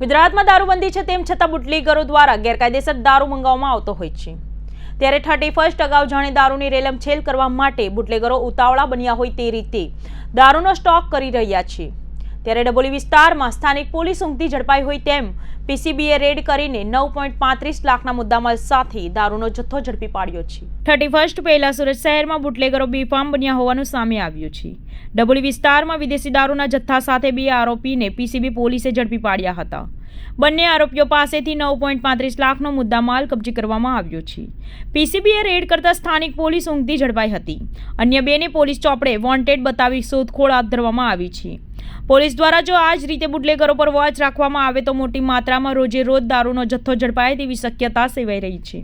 ગુજરાતમાં દારૂબંધી છે તેમ છતાં બુટલીગરો દ્વારા ગેરકાયદેસર દારૂ મંગાવવામાં આવતો હોય છે. ત્યારે થર્ટી ફર્સ્ટ અગાઉ જાણે દારૂની રેલમછેલ કરવા માટે બુટલેગરો ઉતાવળા બન્યા હોય તે રીતે દારૂનો સ્ટોક કરી રહ્યા છે. ત્યારે ડબોલી વિસ્તારમાં સ્થાનિક પોલીસ ઊંઘતી ઝડપાઈ હોય તેમ પીસીબીએ રેડ કરીને નવ પોઈન્ટ પાંત્રીસ લાખના મુદ્દામાલ સાથે દારૂનો જથ્થો ઝડપી પાડ્યો છે. થર્ટી ફર્સ્ટ પહેલા સુરત શહેરમાં બુટલેગરો બેફામ બન્યા હોવાનું સામે આવ્યું છે. ડબોલી વિસ્તારમાં વિદેશી દારૂના જથ્થા સાથે બે આરોપીને પીસીબી પોલીસે ઝડપી પાડ્યા હતા. બંને આરોપીઓ પાસેથી નવ પોઈન્ટ પાંત્રીસ લાખનો મુદ્દામાલ કબજે કરવામાં આવ્યો છે. પીસીબીએ રેડ કરતા સ્થાનિક પોલીસ ઊંઘતી ઝડપાઈ હતી. અન્ય બેને પોલીસ ચોપડે વોન્ટેડ બતાવી શોધખોળ હાથ ધરવામાં આવી છે. પોલીસ દ્વારા જો આ જ રીતે બુટલેગરો પર વોચ રાખવામાં આવે તો મોટી માત્રામાં રોજે રોજ દારૂનો જથ્થો ઝડપાય તેવી શક્યતા સેવાઈ રહી છે.